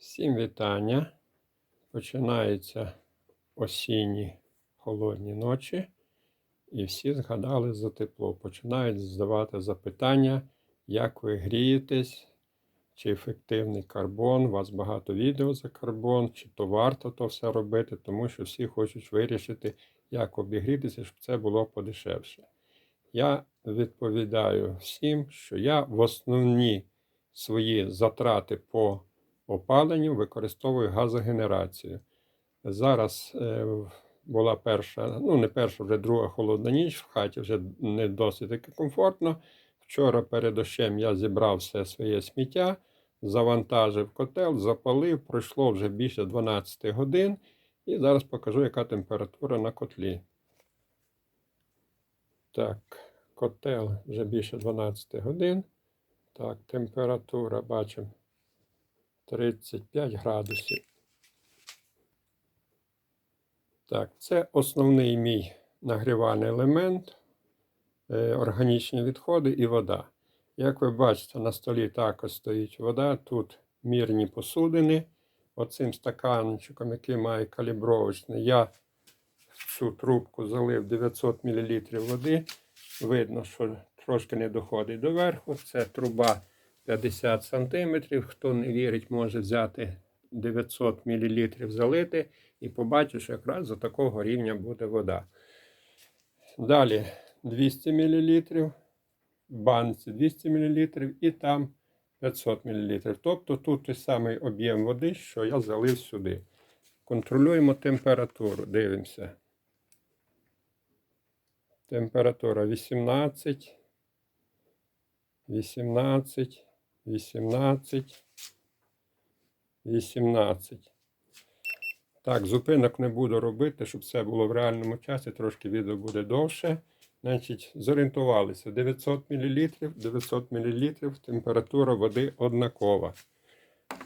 Всім вітання. Починаються осінні холодні ночі, і всі згадали за тепло. Починають задавати запитання, як ви грієтесь, чи ефективний карбон. У вас багато відео за карбон, чи то варто то все робити, тому що всі хочуть вирішити, як обігрітися, щоб це було подешевше. Я відповідаю всім, що я в основні свої затрати по опаленню використовую газогенерацію. Зараз е, була перша, ну не перша, вже друга холодна ніч, в хаті вже не досить таки комфортно. Вчора перед дощем я зібрав все своє сміття, завантажив котел, запалив, пройшло вже більше 12 годин. І зараз покажу, яка температура на котлі. Так, котел вже більше 12 годин. Так, температура бачимо 35 градусів. Так, це основний мій нагрівальний елемент, е, органічні відходи і вода. Як ви бачите, на столі також стоїть вода. Тут мірні посудини. Оцим стаканчиком, який має калібровочний, я в цю трубку залив 900 мл води. Видно, що трошки не доходить до верху. Це труба 50 см. Хто не вірить, може взяти 900 мл залити і побачиш, що якраз за такого рівня буде вода. Далі 200 мл, банці 200 мл і там 500 мл. Тобто тут той самий об'єм води, що я залив сюди. Контролюємо температуру, дивимося. Температура 18, 18, 18, 18. Так, зупинок не буду робити, щоб все було в реальному часі, трошки відео буде довше. Значить, зорієнтувалися 900 мл, 900 мл, температура води однакова.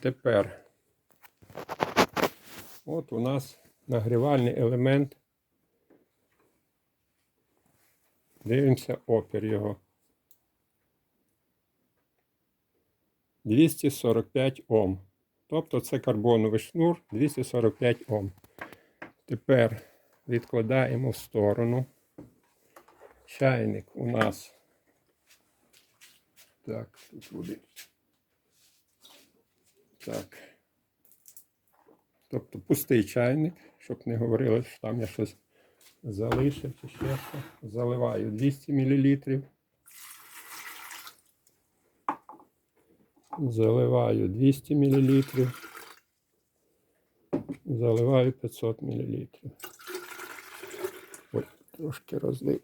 Тепер от у нас нагрівальний елемент. Дивимося опір його. 245 Ом. Тобто це карбоновий шнур 245 Ом. Тепер відкладаємо в сторону. Чайник у нас. Так, тут буде. Так. Тобто пустий чайник, щоб не говорили, що там я щось залишив чи ще. Заливаю 200 мл. Заливаю 200 мл. Заливаю 500 мл. Ой, трошки розлив.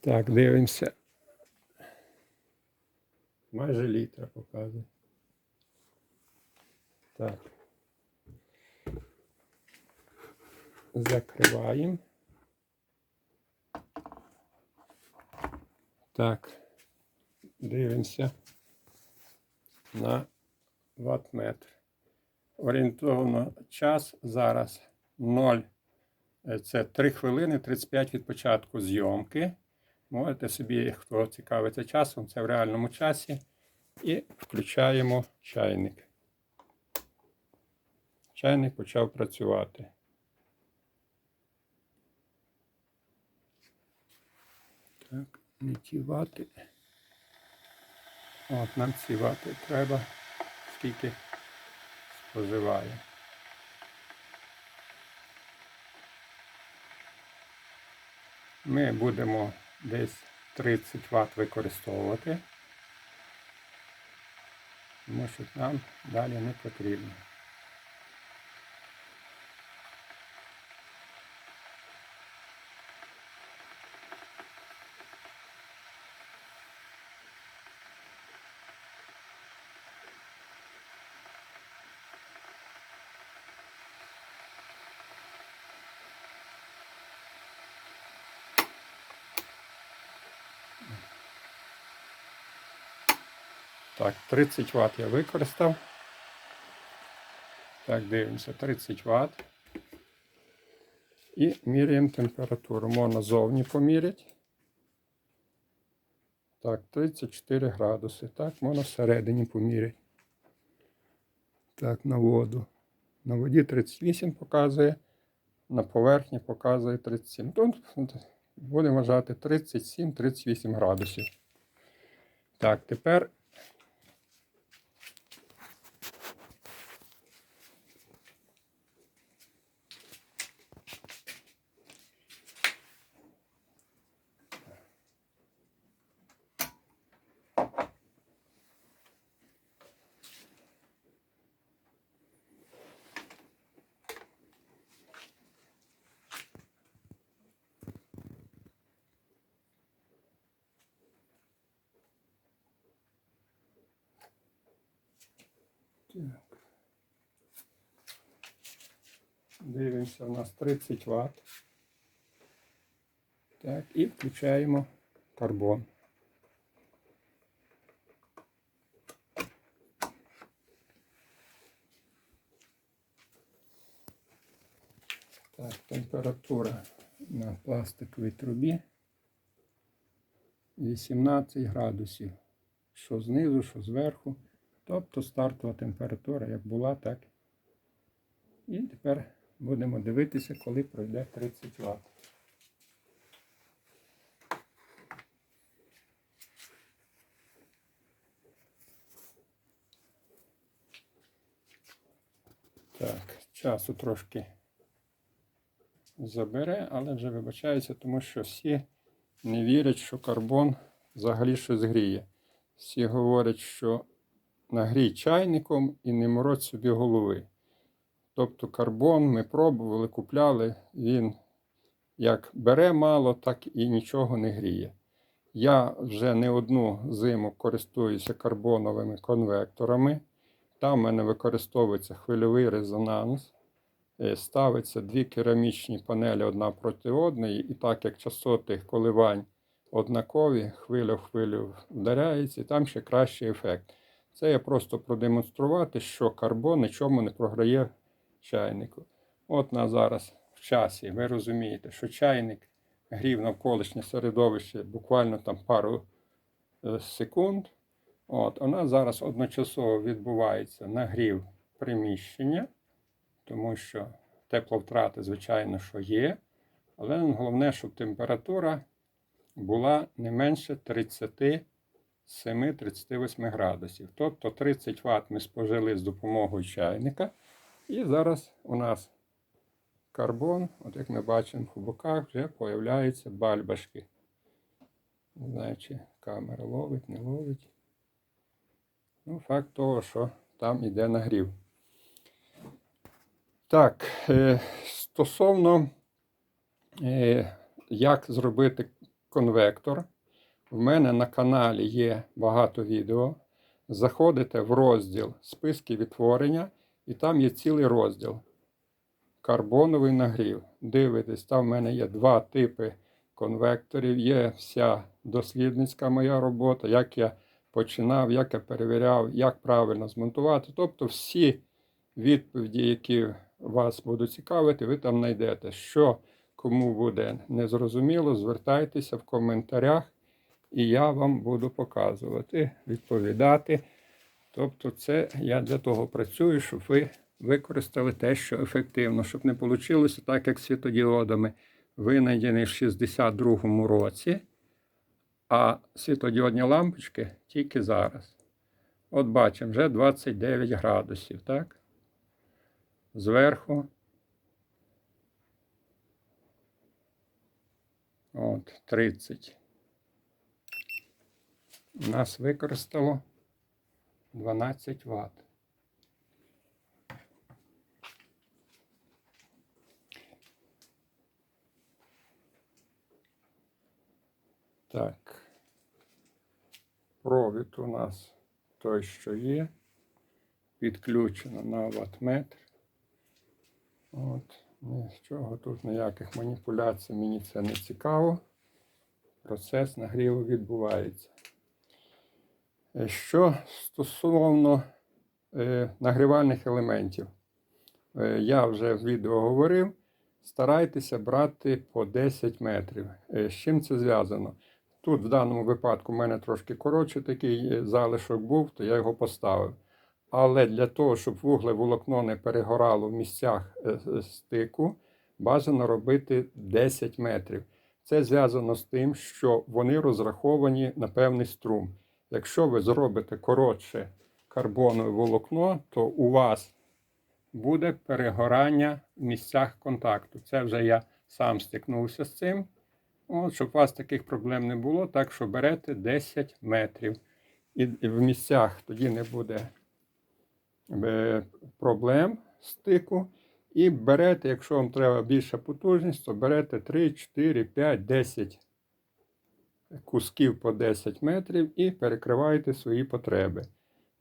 Так, дивимося. Майже літра показує. Так. Закриваємо. Так, дивимося на ватметр. Орієнтовно час зараз 0. Це 3 хвилини 35 від початку зйомки. Можете собі, хто цікавиться часом, це в реальному часі. І включаємо чайник. Чайник почав працювати. Так, не ті вати. От нам ці вати треба, скільки споживає. Ми будемо десь 30 Вт використовувати, тому що нам далі не потрібно. Так, 30 Вт я використав. Так, дивимося, 30 Вт. І міряємо температуру. Можна зовні поміряти. Так, 34 градуси. Так, можна всередині поміряти. Так, на воду. На воді 38 показує, на поверхні показує 37. Тут будемо вважати 37-38 градусів. Так, тепер Так. Дивимося, у нас 30 Вт. Так, і включаємо карбон. Так, температура на пластиковій трубі 18 градусів. Що знизу, що зверху. Тобто стартова температура як була, так. І тепер будемо дивитися, коли пройде 30 Вт. Так, часу трошки забере, але вже вибачаюся, тому що всі не вірять, що карбон взагалі щось гріє. Всі говорять, що нагрій чайником і не морочь собі голови. Тобто карбон ми пробували, купляли, він як бере мало, так і нічого не гріє. Я вже не одну зиму користуюся карбоновими конвекторами. Там в мене використовується хвильовий резонанс. Е, Ставиться дві керамічні панелі одна проти одної, і так як частоти коливань однакові, хвиля в хвилю вдаряється, і там ще кращий ефект. Це я просто продемонструвати, що карбон нічому не програє чайнику. От на зараз в часі ви розумієте, що чайник грів навколишнє середовище буквально там пару е, секунд. От, у нас зараз одночасово відбувається нагрів приміщення, тому що тепловтрати, звичайно, що є. Але головне, щоб температура була не менше 37-38 градусів. Тобто 30 Вт ми спожили з допомогою чайника. І зараз у нас карбон, от як ми бачимо в боках, вже появляються бальбашки. Не знаю, чи камера ловить, не ловить. Ну, факт того, що там іде нагрів. Так, е, стосовно е, як зробити конвектор, в мене на каналі є багато відео. Заходите в розділ списки відтворення, і там є цілий розділ карбоновий нагрів. Дивитесь, там в мене є два типи конвекторів, є вся дослідницька моя робота, як я починав, як я перевіряв, як правильно змонтувати. Тобто всі відповіді, які вас будуть цікавити, ви там знайдете. Що кому буде незрозуміло, звертайтеся в коментарях, і я вам буду показувати, відповідати. Тобто, це я для того працюю, щоб ви використали те, що ефективно, щоб не вийшло так, як світодіодами винайдені в 62-му році, а світодіодні лампочки тільки зараз. От бачимо, вже 29 градусів, так? Зверху. От, 30. У нас використало 12 Вт. Так. Провід у нас той, що є. Підключено на ватметр. От. Нічого тут ніяких маніпуляцій, мені це не цікаво. Процес нагріву відбувається. Е, Що стосовно е, нагрівальних елементів, е, я вже в відео говорив, старайтеся брати по 10 метрів. З чим це зв'язано? Тут в даному випадку в мене трошки коротше такий залишок був, то я його поставив. Але для того, щоб вуглеволокно не перегорало в місцях стику, бажано робити 10 метрів. Це зв'язано з тим, що вони розраховані на певний струм. Якщо ви зробите коротше карбонове волокно, то у вас буде перегорання в місцях контакту. Це вже я сам стикнувся з цим. От, щоб у вас таких проблем не було, так що берете 10 метрів. І, в місцях тоді не буде е, проблем стику. І берете, якщо вам треба більша потужність, то берете 3, 4, 5, 10 кусків по 10 метрів і перекриваєте свої потреби.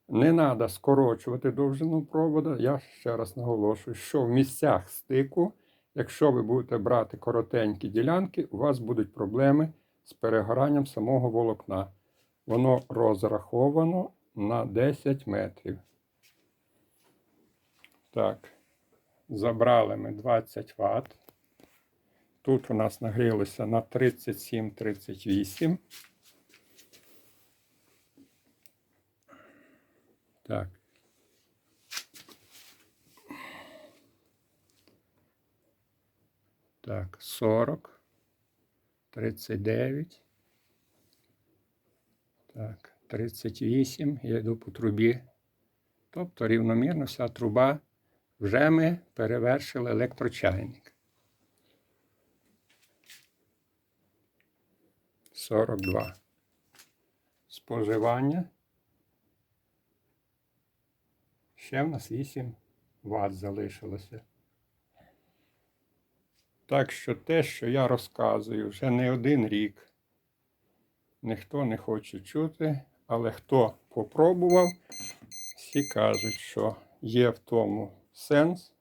Не треба скорочувати довжину провода. Я ще раз наголошую, що в місцях стику, якщо ви будете брати коротенькі ділянки, у вас будуть проблеми з перегоранням самого волокна. Воно розраховано на 10 метрів. Так, забрали ми 20 Вт. Тут у нас нагрілося на 37-38. Так. Так, 40, 39. Так, 38. Я йду по трубі. Тобто рівномірно вся труба. Вже ми перевершили електрочайник. 42. Споживання. Ще в нас 8 Вт залишилося. Так що те, що я розказую, вже не один рік. Ніхто не хоче чути, але хто попробував, всі кажуть, що є в тому сенс,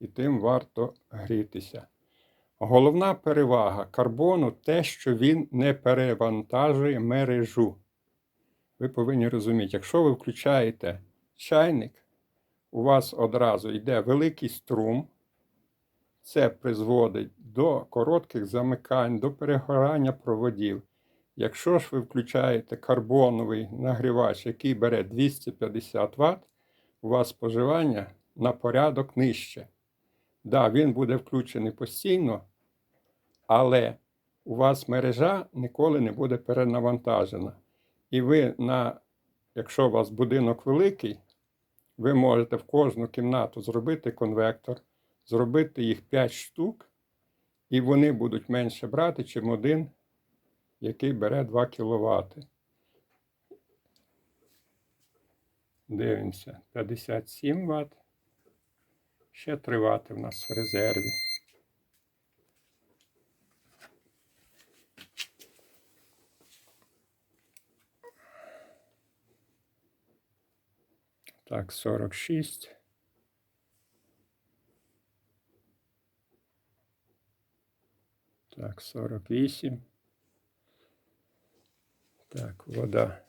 і тим варто грітися. Головна перевага карбону те, що він не перевантажує мережу. Ви повинні розуміти, якщо ви включаєте чайник, у вас одразу йде великий струм. Це призводить до коротких замикань, до перегорання проводів. Якщо ж ви включаєте карбоновий нагрівач, який бере 250 Вт, у вас споживання на порядок нижче. Да, він буде включений постійно, але у вас мережа ніколи не буде перенавантажена. І ви, на, якщо у вас будинок великий, ви можете в кожну кімнату зробити конвектор, зробити їх 5 штук, і вони будуть менше брати, чим один, який бере 2 кВт. Дивимося, 57 Вт. Ще 3 Вт в нас в резерві. Так, 46. Так, 48. Так, вода.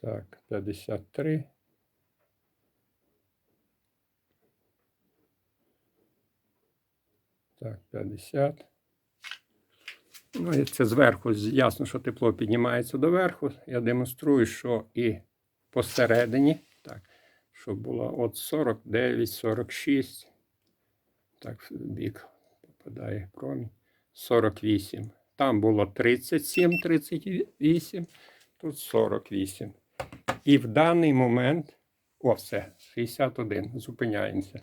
Так, 53. Так, 50. Ну, і це зверху ясно, що тепло піднімається доверху. Я демонструю, що і посередині, так, щоб було от 49, 46. Так, в бік попадає промінь. 48. Там було 37, 38, тут 48. І в даний момент, о, все, 61. Зупиняємося.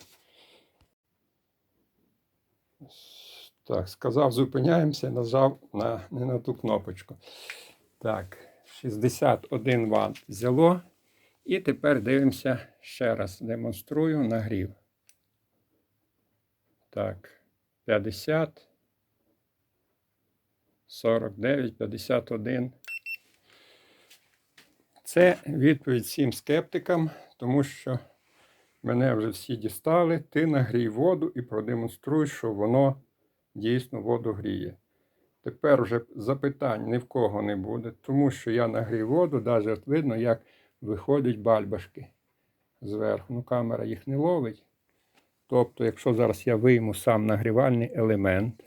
Так, сказав, зупиняємося, нажав на, не на ту кнопочку. Так, 61 Вт взяло. І тепер дивимося ще раз. Демонструю нагрів. Так, 50, 49, 51. Це відповідь всім скептикам, тому що мене вже всі дістали. Ти нагрій воду і продемонструй, що воно дійсно воду гріє. Тепер вже запитань ні в кого не буде, тому що я нагрів воду, навіть видно, як виходять бальбашки зверху. Ну, Камера їх не ловить. Тобто, якщо зараз я вийму сам нагрівальний елемент,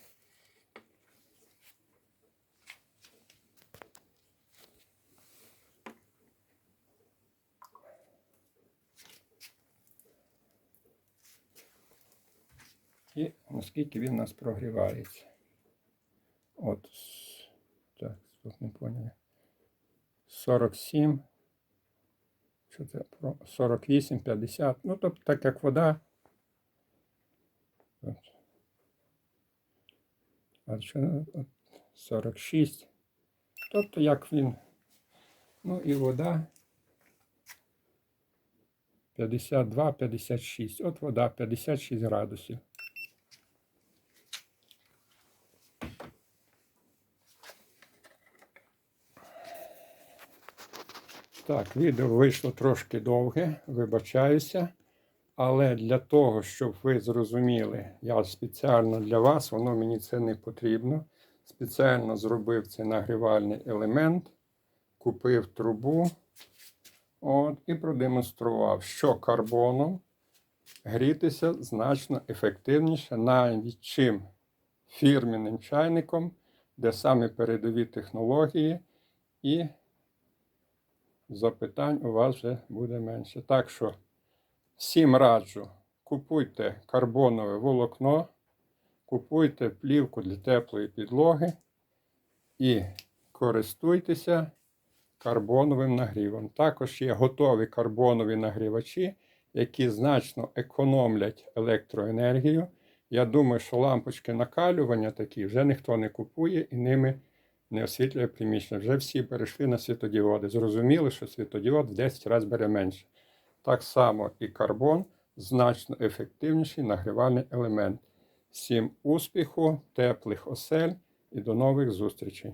І наскільки він у нас прогрівається. От, так, тут не поняли. 47. Що це? Про 48, 50. Ну, тобто, так як вода. От. А що? От 46. Тобто, як він. Ну і вода. 52, 56. От вода 56 градусів. Так, відео вийшло трошки довге, вибачаюся. Але для того, щоб ви зрозуміли, я спеціально для вас, воно мені це не потрібно. Спеціально зробив цей нагрівальний елемент, купив трубу от, і продемонстрував, що карбоном грітися значно ефективніше, навіть чим фірменним чайником, де саме передові технології, і запитань у вас вже буде менше. Так що всім раджу, купуйте карбонове волокно, купуйте плівку для теплої підлоги і користуйтеся карбоновим нагрівом. Також є готові карбонові нагрівачі, які значно економлять електроенергію. Я думаю, що лампочки накалювання такі вже ніхто не купує і ними не освітлює приміщення. Вже всі перейшли на світодіоди. Зрозуміли, що світодіод в 10 разів бере менше. Так само і карбон значно ефективніший нагрівальний елемент. Всім успіху, теплих осель і до нових зустрічей!